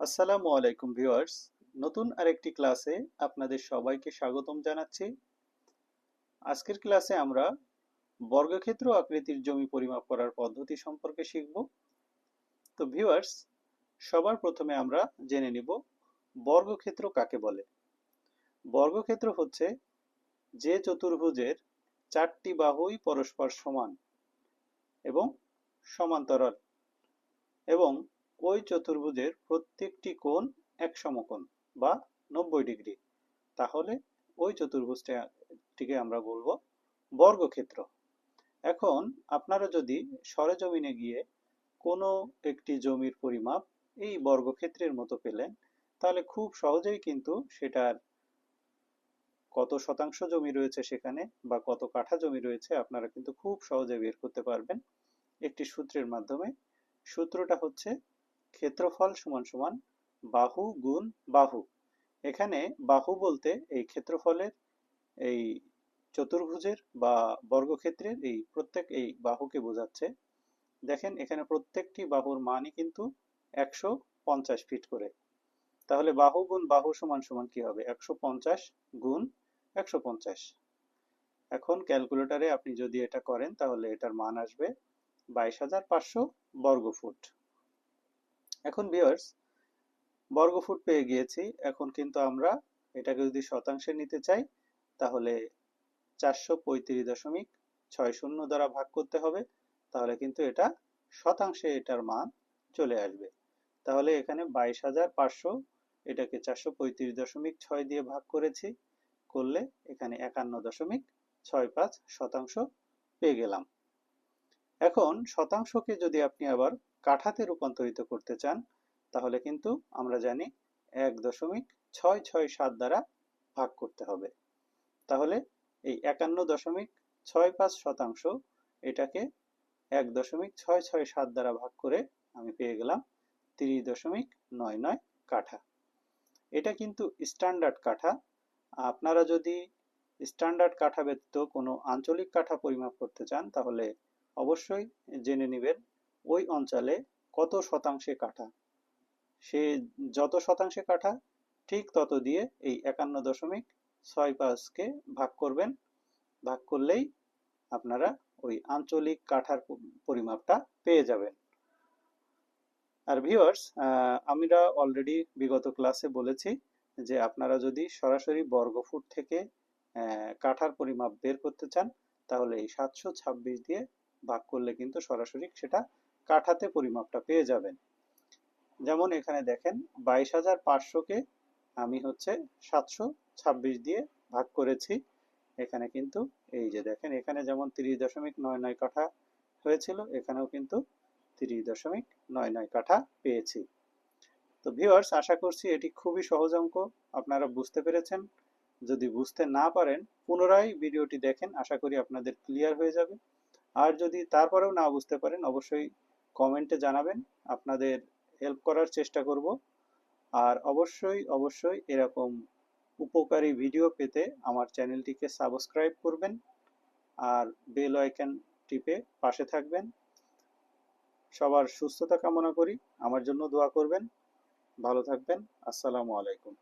আসসালামু আলাইকুম ভিউয়ার্স। নতুন আরেকটি ক্লাসে আপনাদের সবাইকে স্বাগতম জানাচ্ছি। আজকের ক্লাসে আমরা বর্গক্ষেত্র আকৃতির জমি পরিমাপ করার পদ্ধতি সম্পর্কে শিখব। তো ভিউয়ার্স, সবার প্রথমে আমরা জেনে নিব বর্গক্ষেত্র কাকে বলে। বর্গক্ষেত্র হচ্ছে যে চতুর্ভুজের চারটি বাহুই পরস্পর সমান এবং সমান্তরাল এবং ওই চতুর্ভুজের প্রত্যেকটি কোণ এক সমকোণ বা নব্বই ডিগ্রি। তাহলে ওই চতুর্ভুজটিকে আমরা বলব বর্গক্ষেত্র। এখন আপনারা যদি সরেজমিনে গিয়ে কোনো একটি জমির পরিমাপ এই বর্গক্ষেত্রের মতো পেলেন, তাহলে খুব সহজেই কিন্তু সেটার কত শতাংশ জমি রয়েছে সেখানে বা কত কাঠা জমি রয়েছে আপনারা কিন্তু খুব সহজে বের করতে পারবেন। একটি সূত্রের মাধ্যমে। সূত্রটা হচ্ছে ক্ষেত্রফল সমান সমান বাহু গুণ বাহু। এখানে বাহু বলতে এই ক্ষেত্রফলের, এই চতুর্ভুজের বা বর্গক্ষেত্রের এই প্রত্যেক এই বাহুকে বোঝাচ্ছে। দেখেন, এখানে প্রত্যেকটি বাহুর মানই কিন্তু একশো পঞ্চাশ ফিট করে। তাহলে বাহু গুণ বাহু সমান সমান কি হবে? একশো পঞ্চাশ গুণ একশো পঞ্চাশ। এখন ক্যালকুলেটারে আপনি যদি এটা করেন, তাহলে এটার মান আসবে বাইশ হাজার পাঁচশো বর্গফুট। এখন ভিউয়ার্স বর্গফুট পেয়ে গিয়েছি। এখন কিন্তু আমরা এটাকে যদি শতাংশে নিতে চাই, তাহলে চারশো পঁয়ত্রিশ দশমিক ছয় শূন্য দ্বারা ভাগ করতে হবে। তাহলে কিন্তু এটা শতাংশে এটার মান চলে আসবে। তাহলে এখানে বাইশ হাজার পাঁচশো, এটাকে চারশো পঁয়ত্রিশ দশমিক ছয় দিয়ে ভাগ করেছি। করলে এখানে একান্ন দশমিক ছয় পাঁচ শতাংশ পেয়ে গেলাম। এখন শতাংশকে যদি আপনি আবার কাঠাতে রূপান্তরিত করতে চান, তাহলে কিন্তু আমরা জানি এক দশমিক ছয় ছয় সাত দ্বারা ভাগ করতে হবে। তাহলে এই একান্ন দশমিক ছয় পাঁচ শতাংশ এটাকে এক দশমিক ছয় ছয় সাত দ্বারা ভাগ করে আমি পেয়ে গেলাম তিরিশ দশমিক নয় নয় কাঠা। এটা কিন্তু স্ট্যান্ডার্ড কাঠা। আপনারা যদি স্ট্যান্ডার্ড কাঠা ব্যতীত কোনো আঞ্চলিক কাঠা পরিমাপ করতে চান, তাহলে অবশ্যই জেনে নেবেন ওই অঞ্চলে কত শতাংশে কাঠা। সে যত শতাংশে কাঠা, ঠিক তত দিয়ে এই একান্ন দশমিক ছয় পাঁচকে ভাগ করবেন। ভাগ করলেই আপনারা ওই আঞ্চলিক কাঠার পরিমাপটা পেয়ে যাবেন। আর ভিউয়ার্স আমরা অলরেডি বিগত ক্লাসে বলেছি যে আপনারা যদি সরাসরি বর্গফুট থেকে কাঠার পরিমাপ বের করতে চান, তাহলে এই সাতশো ছাব্বিশ দিয়ে ভাগ করলে কিন্তু সরাসরি সেটা কাঠাতে পরিমাপটা পেয়ে যাবেন। যেমন এখানে দেখেন বাইশ হাজার পাঁচশোকে আমি হচ্ছে সাতশো ছাব্বিশ দিয়ে ভাগ করেছি। এখানে কিন্তু এই যে দেখেন এখানে যেমন তিরিশ দশমিক নয় নয় কাঠা হয়েছিল, এখানেও কিন্তু তিরিশ দশমিক নয় নয় কাঠা পেয়েছি। তো ভিউয়ার্স, আশা করছি এটি খুবই সহজ অঙ্ক, আপনারা বুঝতে পেরেছেন। যদি বুঝতে না পারেন, পুনরায় ভিডিওটি দেখেন, আশা করি আপনাদের ক্লিয়ার হয়ে যাবে। আর যদি তারপরেও না বুঝতে পারেন, অবশ্যই কমেন্টে জানাবেন। আপনাদের হেল্প করার চেষ্টা করব। আর অবশ্যই অবশ্যই এরকম উপকারী ভিডিও পেতে আমার চ্যানেলটিকে সাবস্ক্রাইব করবেন আর বেল আইকন টিপে পাশে থাকবেন। সবার সুস্থতা কামনা করি। আমার জন্য দোয়া করবেন। ভালো থাকবেন। আসসালামু আলাইকুম।